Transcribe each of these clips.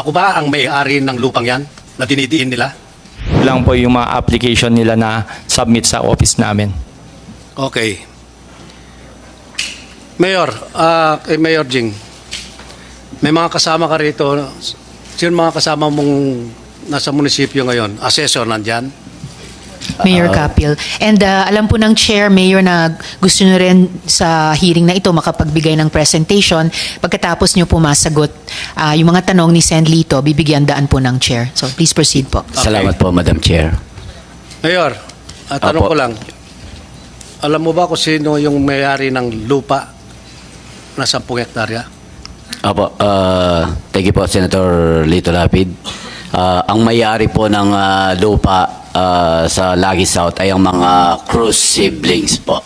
Ako ba ang may-ari ng lupang yan na dinidiin nila? lang po yung mga application nila na submit sa office namin. Okay. Mayor, ah, kay Mayor Jing, may mga kasama ka rito. Sino mga kasama mong nasa munisipyo ngayon? Assessor nandyan? Mayor Capil. And uh, alam po ng Chair, Mayor, na gusto nyo rin sa hearing na ito makapagbigay ng presentation. Pagkatapos nyo po masagot uh, yung mga tanong ni Sen Lito, bibigyan daan po ng Chair. So please proceed po. Salamat po, Madam Chair. Mayor, ah, tanong Apo. ko lang. Alam mo ba kung sino yung may-ari ng lupa na 10 hektarya? Apo, uh, thank you po, Senator Lito Lapid. Ah, ang may-ari po ng ah, lupa ah, sa Lagi South ay ang mga Cruz siblings po.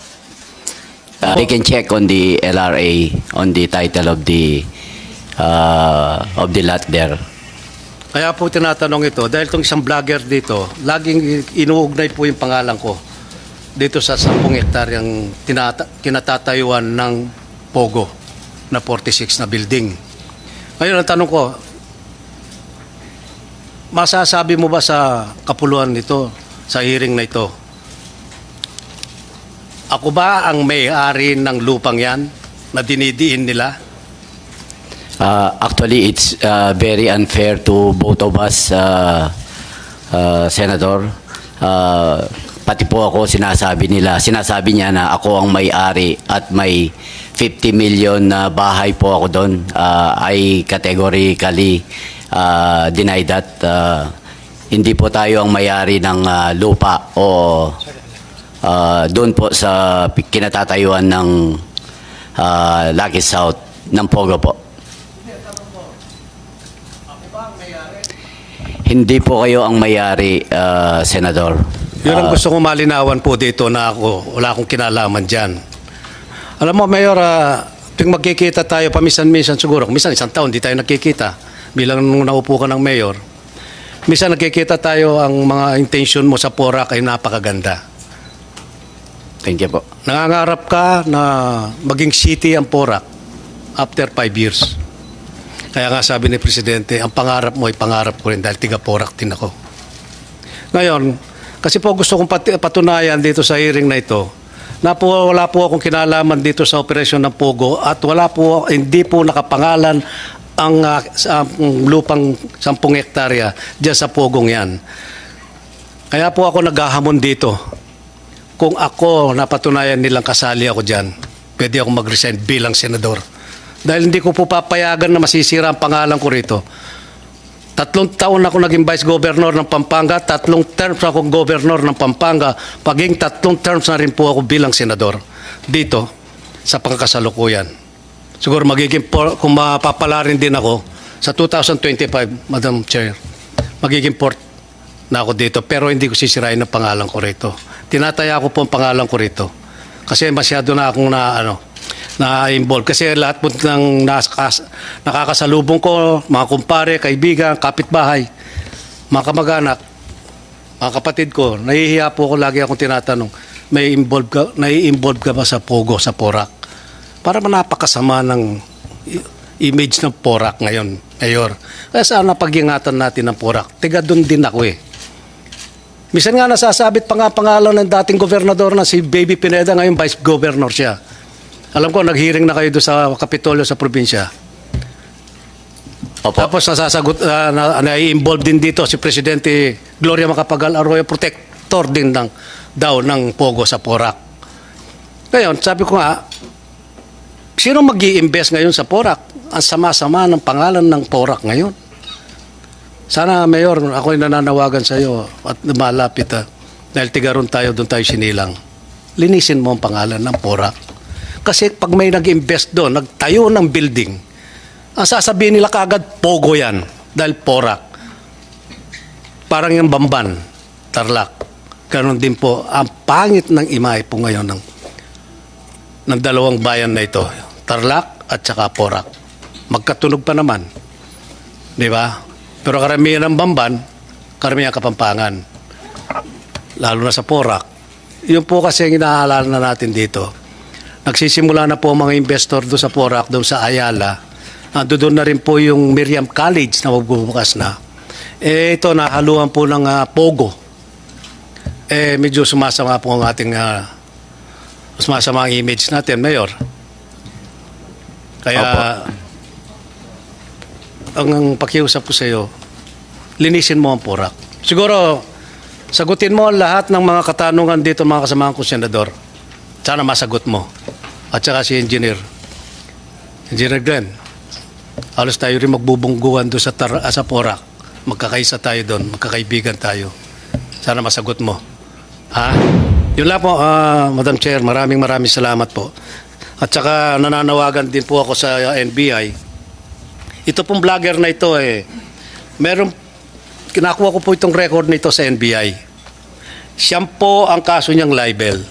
Uh, they can check on the LRA, on the title of the uh, of the lot there. Kaya po tinatanong ito, dahil itong isang vlogger dito, laging inuugnay po yung pangalan ko dito sa 10 hektaryang tinata- kinatatayuan ng Pogo na 46 na building. Ngayon, ang tanong ko, masasabi mo ba sa kapuluan nito, sa hearing na ito, ako ba ang may-ari ng lupang yan na dinidiin nila? Uh, actually, it's uh, very unfair to both of us, uh, uh, Senator. Uh, pati po ako sinasabi nila, sinasabi niya na ako ang may-ari at may 50 million na bahay po ako doon. Uh, I categorically uh, deny that. Uh, hindi po tayo ang may-ari ng uh, lupa o uh, doon po sa kinatatayuan ng uh, Lucky South ng Pogo po. Hindi po kayo ang mayari, uh, Senador. Yun ang Ah, gusto kong malinawan po dito na ako, wala akong kinalaman dyan. Alam mo, Mayor, uh, tuwing magkikita tayo, paminsan-minsan siguro, minsan isang taon, di tayo nakikita. Bilang nung naupo ka ng Mayor, minsan nakikita tayo ang mga intention mo sa Porac ay napakaganda. Thank you po. Nangangarap ka na maging city ang Porac after five years. Kaya nga sabi ni Presidente, ang pangarap mo ay pangarap ko rin dahil tiga Porac din ako. Ngayon, kasi po gusto kong pati- patunayan dito sa hearing na ito, na po wala po akong kinalaman dito sa operasyon ng Pogo at wala po, hindi po nakapangalan ang ah, sa- ang lupang 10 hektarya diyan sa Pogong yan. Kaya po ako naghahamon dito. Kung ako napatunayan nilang kasali ako dyan, pwede ako mag-resign bilang senador. Dahil hindi ko po papayagan na masisira ang pangalan ko rito. Tatlong taon ako naging vice governor ng Pampanga, tatlong terms akong governor ng Pampanga, paging tatlong terms na rin po ako bilang senador dito sa pangkasalukuyan. Siguro magiging, por, kung mapapala rin din ako, sa 2025, Madam Chair, magiging port na ako dito pero hindi ko sisirain ang pangalan ko rito. Tinataya ko po ang pangalan ko rito. Kasi masyado na akong na ano na involved kasi lahat po ng nakas, nakakasalubong ko, mga kumpare, kaibigan, kapitbahay, mga kamag-anak, mga kapatid ko, nahihiya po ako lagi akong tinatanong, may involved ka, nai-involved ka ba sa Pogo, sa Porak? Para manapakasama ng image ng Porak ngayon, Mayor. Kaya sana pag-ingatan natin ng Porak. Tiga doon din ako eh. Misan nga nasasabit pa nga pangalan ng dating gobernador na si Baby Pineda, ngayon vice governor siya. Alam ko, nag-hearing na kayo doon sa Kapitolyo sa probinsya. Opo. Tapos nasasagot, uh, na, na-involve din dito si Presidente Gloria Macapagal Arroyo, protector din ng, daw ng Pogo sa Porac. Ngayon, sabi ko nga, sino mag invest ngayon sa Porac? Ang sama-sama ng pangalan ng Porac ngayon. Sana, Mayor, ako ay nananawagan sa iyo at malapit ah, dahil tigaron tayo, doon tayo sinilang. Linisin mo ang pangalan ng Porac. Kasi pag may nag-invest doon, nagtayo ng building, ang sasabihin nila kagad, pogo yan. Dahil porak. Parang yung bamban, tarlak. Ganon din po, ang pangit ng imay po ngayon ng, ng dalawang bayan na ito. Tarlac at saka porak. Magkatunog pa naman. Di ba? Pero karamihan ng bamban, karamihan kapampangan. Lalo na sa porak. Yun po kasi ang inaalala na natin dito. Nagsisimula na po mga investor doon sa Porac, doon sa Ayala, Nando doon na rin po yung Miriam College na magbubukas na. Eh, ito, nahaluan po ng ah, Pogo. Eh, medyo sumasama po ang ating uh, sumasama ang image natin, Mayor. Kaya, ang, ang pakiusap ko sa iyo, linisin mo ang porak. Siguro, sagutin mo lahat ng mga katanungan dito mga kasamahan ko senador. Sana masagot mo. At saka si engineer. Engineer Glenn, halos tayo rin magbubungguan doon sa, tar- ah, sa porak. Magkakaisa tayo doon, magkakaibigan tayo. Sana masagot mo. Ha? Yun lang po, ah, Madam Chair. Maraming maraming salamat po. At saka nananawagan din po ako sa NBI. Ito pong vlogger na ito eh, meron, kinakuha ko po itong record nito sa NBI. Siyam po ang kaso niyang libel.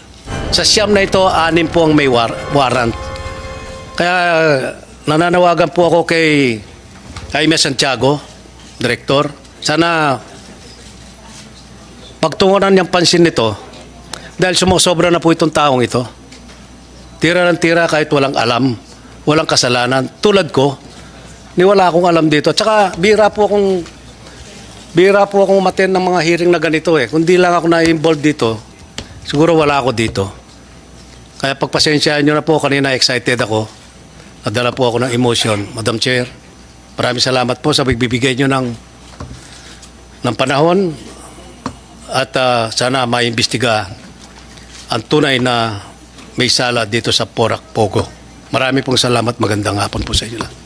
Sa siyam na ito, anim po ang may war- warrant. Kaya nananawagan po ako kay Jaime Santiago, Director. Sana pagtungunan niyang pansin nito dahil sumusobra na po itong taong ito. Tira ng tira kahit walang alam, walang kasalanan. Tulad ko, ni wala akong alam dito. At saka bira po akong bira po akong umaten ng mga hearing na ganito eh. Kung di lang ako na-involved dito, siguro wala ako dito. Kaya pagpasensyaan nyo na po, kanina excited ako. Nadala po ako ng emotion. Madam Chair, maraming salamat po sa pagbibigay nyo ng, ng panahon at ah, sana maimbestiga ang tunay na may sala dito sa Porak Pogo. Marami pong salamat. Magandang hapon po sa inyo lahat.